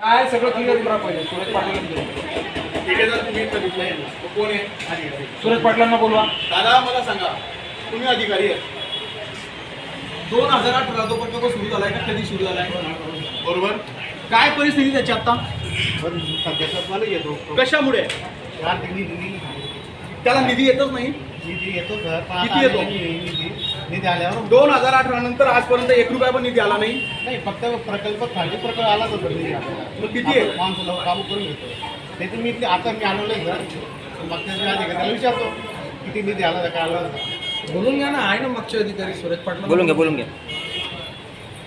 काय सगळं क्लिअर करा पहिले. सुरेश पाटलांना ठेकेदार तुम्ही कोण आहे? पाटलांना बोलवा. दादा मला सांगा तुम्ही अधिकारी आहे दोन हजार अठरा तो प्रकल्प सुरू झालाय का? कधी सुरू झालाय? बरोबर. काय परिस्थिती त्याची आता? सध्याचा मला येतो कशामुळे? त्याला निधी येतच नाही? निधी येतो सर पण किती येतो? निधी. निधी आल्यावर दोन हजार अठरा नंतर आजपर्यंत एक रुपया पण निधी आला नाही. नाही फक्त प्रकल्प खाली प्रकल्प आलाच होता निधी आपल्याला. मग किती आहे? आपण माणसाला काम करून घेतो. त्याचे मी ते आता मी आणवलंय सर मागच्या वेळी अधिकाऱ्याला विचारतो किती निधी आला काय आला बोलून घ्या ना आहे ना मागचे अधिकारी सुरेश पाटला बोलून घ्या बोलून घ्या.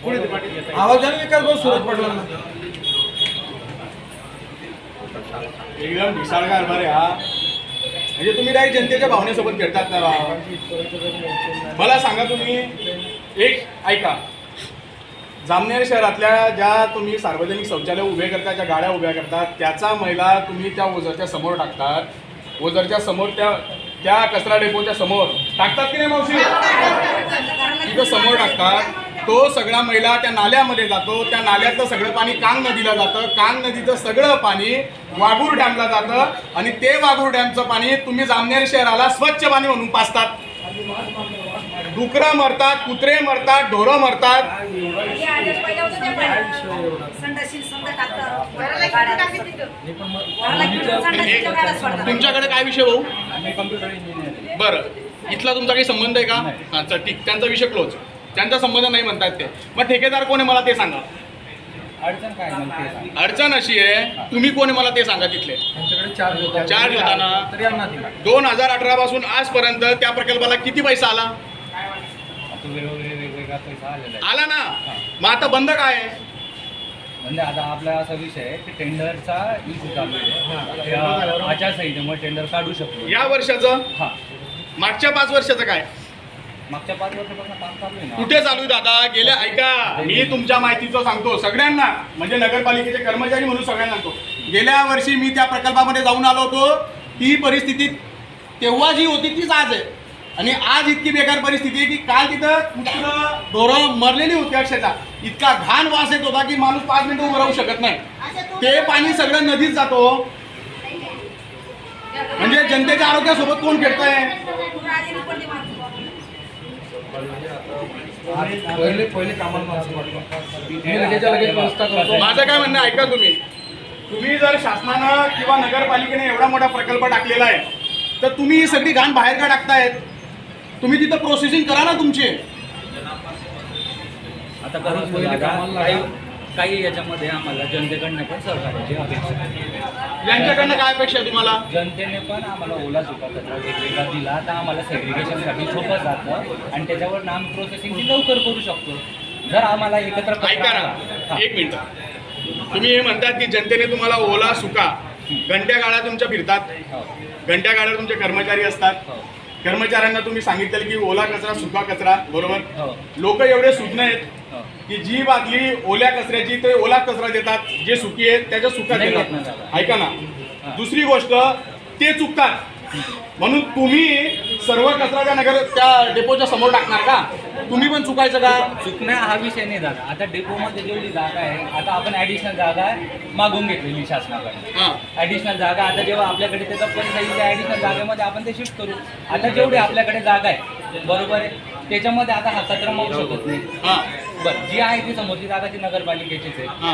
पुढे ते पाटील येतात. आवाजाने विकास भाऊ सुरेश पाटलांना. एकदम ढिसाळ कारभार आहे हा म्हणजे तुम्ही डायरेक्ट जनतेच्या भावनेसोबत खेळतात ना मला सांगा तुम्ही एक ऐका. जामनेर शहरातल्या ज्या तुम्ही सार्वजनिक शौचालय उभे करता ज्या गाड्या उभ्या करतात त्याचा मैला तुम्ही त्या ओझरच्या समोर टाकतात. ओझरच्या समोर त्या त्या कचरा डेपोच्या समोर. टाकतात की नाही मावशी? तिथं समोर टाकतात. तो सगळा मैला त्या नाल्यामध्ये जातो. त्या नाल्यातलं सगळं पाणी कांग नदीला जातं. कांग नदीचं सगळं पाणी वाघूर डॅमला जातं. आणि ते वाघूर डॅमचं पाणी तुम्ही जामनेर शहराला स्वच्छ पाणी म्हणून पाचतात डुकरं मरतात कुत्रे मरतात ढोरं मरतात. तुमच्याकडे काय विषय भाऊ? बरं. इथला तुमचा काही संबंध आहे का? हां चल ठीक. त्यांचा विषय क्लोज त्यांचा संबंध नाही म्हणतात ते. मग ठेकेदार कोण आहे मला ते सांगा. अडचण काय सांग. अडचण अशी आहे तुम्ही कोण आहे मला ते सांगा तिथले. त्यांच्याकडे चार्ज होता चार्ज होता ना? तर यांना दिला. दोन हजार अठरा पासून आजपर्यंत त्या प्रकल्पाला किती पैसा आला? आता वेगवेगळे वेगवेगळा पैसा आलेला आहे. आला ना? मग आता बंद काय आहे? म्हणजे आता आपला असा विषय आहे की टेंडरचा इशू चालू आहे. त्या आचारसंहितेमुळे टेंडर काढू शकतो. या वर्षाचं? हा. मागच्या पाच वर्षाचं काय? मागच्या पाच वर्षापासून काम चालू आहे ना. कुठे चालू आहे दादा? गेल्या ऐका. मी तुमच्या माहितीचं सांगतो. सगळ्यांना म्हणजे नगरपालिकेचे कर्मचारी म्हणून सगळ्यांना सांगतो. गेल्या वर्षी मी त्या प्रकल्पामध्ये जाऊन आलो होतो. ती परिस्थिती तेव्हा जी होती तीच आज आहे. आणि आज इतकी बेकार परिस्थिती आहे की काल तिथं कुत्र ढोरं मरलेली होती अक्षरशः. इतका घाण वास येत होता की माणूस पाच मिनिटं उभं राहू शकत नाही. ते पाणी सगळं नदीत जातो. म्हणजे जनतेच्या आरोग्यासोबत कोण खेळत आहे पहिले पहिले कामाला माणसं माझं काय म्हणणं ऐका तुम्ही. तुम्ही जर शासनानं किंवा नगरपालिकेने एवढा मोठा प्रकल्प टाकलेला आहे तर तुम्ही ही सगळी घाण बाहेर का टाकतायत? तुम्ही तिथं प्रोसेसिंग करा ना तुमची. आता काही याच्यामध्ये आम्हाला जनतेकडनं पण सहकार्याची अपेक्षा आहे. यांच्याकडनं काय अपेक्षा आहे तुम्हाला जनतेने पण आम्हाला ओला सुका कचरा वेगवेगळा दिला तर आम्हाला सेग्रिगेशनसाठी सोपं जातं आणि त्याच्यावर आम्ही प्रोसेसिंग लवकर करू शकतो जर आम्हाला एकत्र ऐका ना हा. एक मिनिट तुम्ही हे म्हणतात की जनतेने तुम्हाला ओला सुका घंट्या गाड्या तुमच्या फिरतात हो. घंट्या गाड्या तुमचे कर्मचारी असतात हो. कर्मचाऱ्यांना तुम्ही सांगितलं की ओला कचरा सुका कचरा बरोबर हो. लोक एवढे सुज्ञ आहेत. की जी बादली ओल्या कचऱ्याची ते ओला कचरा देतात जे सुकी आहे त्याच्या सुका नाही देतात. दादा. ऐका ना. दुसरी गोष्ट ते चुकतात. म्हणून तुम्ही सर्व कचरा त्या नगर त्या डेपोच्या समोर टाकणार का? तुम्ही पण चुकायचं का? चुकण्या हा विषय नाही झाला आता डेपोमध्ये जेवढी जागा आहे आता आपण ॲडिशनल जागा मागून घेतलेली शासनाकडे हा. ॲडिशनल जागा आता जेव्हा आपल्याकडे त्याचा त्या ॲडिशनल जागेमध्ये आपण ते शिफ्ट करू. आता जेवढी आपल्याकडे जागा आहे बरोबर आहे? त्याच्यामध्ये आता हा कचरा मावू शकत नाही. हा बरं. जी आहे ती समोरची जागा ती नगरपालिकेचीच आहे. हा.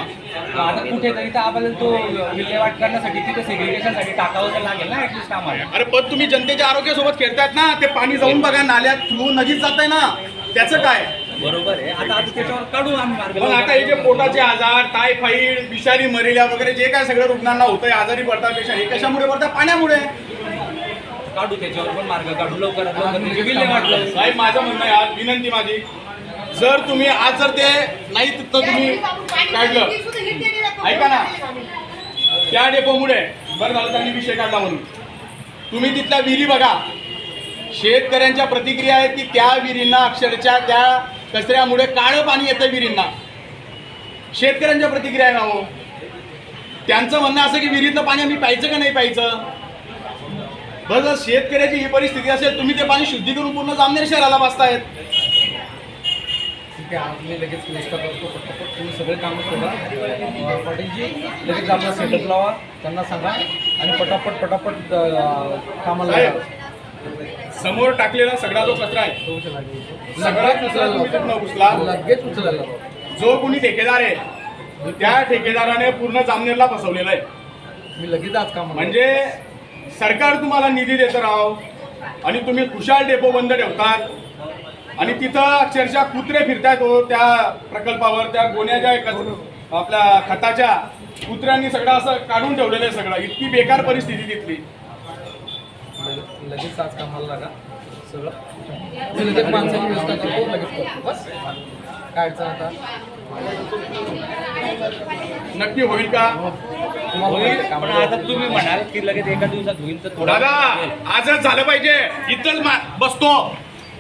मग आता कुठेतरी तर आपल्याला तो विल्हेवाट करण्यासाठी तिथे सेग्रिगेशनसाठी टाकावं तर लागेल ना ॲटलिस्ट आम्हाला. अरे पण तुम्ही जनतेच्या आरोग्यासोबत खेळतायत ना ते पाणी जाऊन बघा नाल्यात थ्रू नदीत जात आहे ना. त्याचं काय? बरोबर आहे. आता आता त्याच्यावर काढू आम्ही मार्ग पण आता हे जे पोटाचे आजार टायफॉइड विषारी मलेरिया वगैरे जे काय सगळं रुग्णांना होतंय आजारी पडतात पेशंट हे कशामुळे पडतात? पाण्यामुळे. काढू त्याच्यावर पण मार्ग काढू. लवकरात लवकर म्हणजे विल्हेवाट लावू. साहेब माझं म्हणणं आहे आज विनंती माझी जर तुम्ही आज जर ते नाही तर तुम्ही काढलं. ऐका ना. त्या डेपोमुळे बरं झालं त्यांनी विषय काढला म्हणून. तुम्ही तिथल्या विहिरी बघा. शेतकऱ्यांच्या प्रतिक्रिया आहेत की त्या विहिरींना अक्षरशः त्या कचऱ्यामुळे काळं पाणी येतं विहिरींना. शेतकऱ्यांच्या प्रतिक्रिया आहे ना हो. त्यांचं म्हणणं असं की विहिरीतलं पाणी आम्ही प्यायचं का नाही प्यायचं? बरं जर शेतकऱ्याची ही परिस्थिती असेल तुम्ही ते पाणी शुद्धी करून पूर्ण जामनेर शहराला बसतायत. ठीक आहे लगेच करतो तुम्ही सगळे कामं सोडा. अं, पाटीलजी लगेच आपला सेटअप लावा. त्यांना सांगा. आणि पटापट पटापट अं, कामाला. लागा. समोर टाकलेला सगळा जो कचरा आहे सगळा कचरा तुम्ही तिथनं उचला. लगेच उचलायला लावा. जो कोणी ठेकेदार आहे त्या ठेकेदाराने पूर्ण जामनेरला फसवलेला आहे. मी लगेच आज कामाला म्हणजे सरकार तुम्हाला निधी देतं राव आणि तुम्ही खुशाल डेपो बंद ठेवतात. आणि तिथं अक्षरशः कुत्रे फिरतायत हो त्या प्रकल्पावर त्या गोण्याच्या आपल्या खताच्या. कुत्र्यांनी सगळं असं काढून ठेवलेलं आहे सगळं. इतकी बेकार परिस्थिती तिथली. लगे- लगेच आज कामाला लागा. सगळं. मी लगेच माणसाची व्यवस्था करतो लगेच करतो. बस. आता? नक्की होईल का? होईल, पण आता तुम्ही म्हणाल की लगेच एका दिवसात होईल तर थोडा दादा आजच झालं पाहिजे. इथंच मा- बसतो.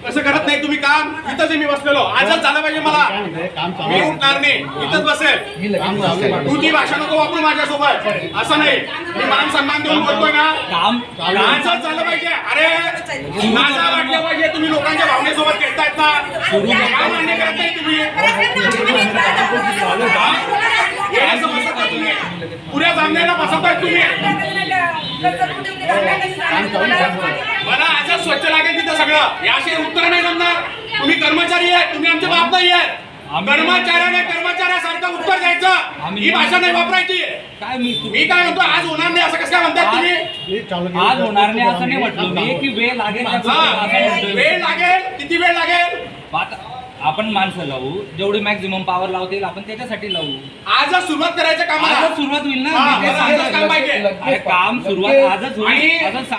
कसं करत नाही तुम्ही काम. इथंच आहे मी बसलेलो. आजच झालं पाहिजे मला. मी. उठणार नाही. इथंच बसेल. तू ती भाषा नको वापरू माझ्यासोबत. असं नाही. मी मान सन्मान देऊन बोलतोय ना. काम आजच झालं पाहिजे. अरे माझा वाटलं पाहिजे तुम्ही लोकांच्या भावनेसोबत खेळतायत ना. काय मान्य करत नाही तुम्ही येण्याचं बसवताय तुम्ही पुऱ्या जामनेरला बसवताय तुम्ही मला आजच स्वच्छ लागेल तिथं सगळं. याशी उत्तर नाही जमणार. तुम्ही कर्मचारी आहे तुम्ही आमचे बाप नाही आहे कर्मचाऱ्याने कर्मचाऱ्यासारखं उत्तर द्यायचं ही भाषा नाही वापरायची. काय मी मी काय म्हणतो आज होणार नाही असं कसं काय म्हणताय तुम्ही? आज तर होणार नाही असं नाही म्हटलं मी की वेळ लागेल हा असं. वेळ लागेल किती वेळ लागेल? आपण माणसं लावू. जेवढी मॅक्झिमम पॉवर लावता येईल आपण त्याच्यासाठी लावू. आजच सुरुवात करायचं कामाला. आजच सुरुवात होईल ना? हा, मी ते मला आजच सांगतोय. काम पाहिजे. अरे काम सुरुवात आजच होईल. आणि- असं सांग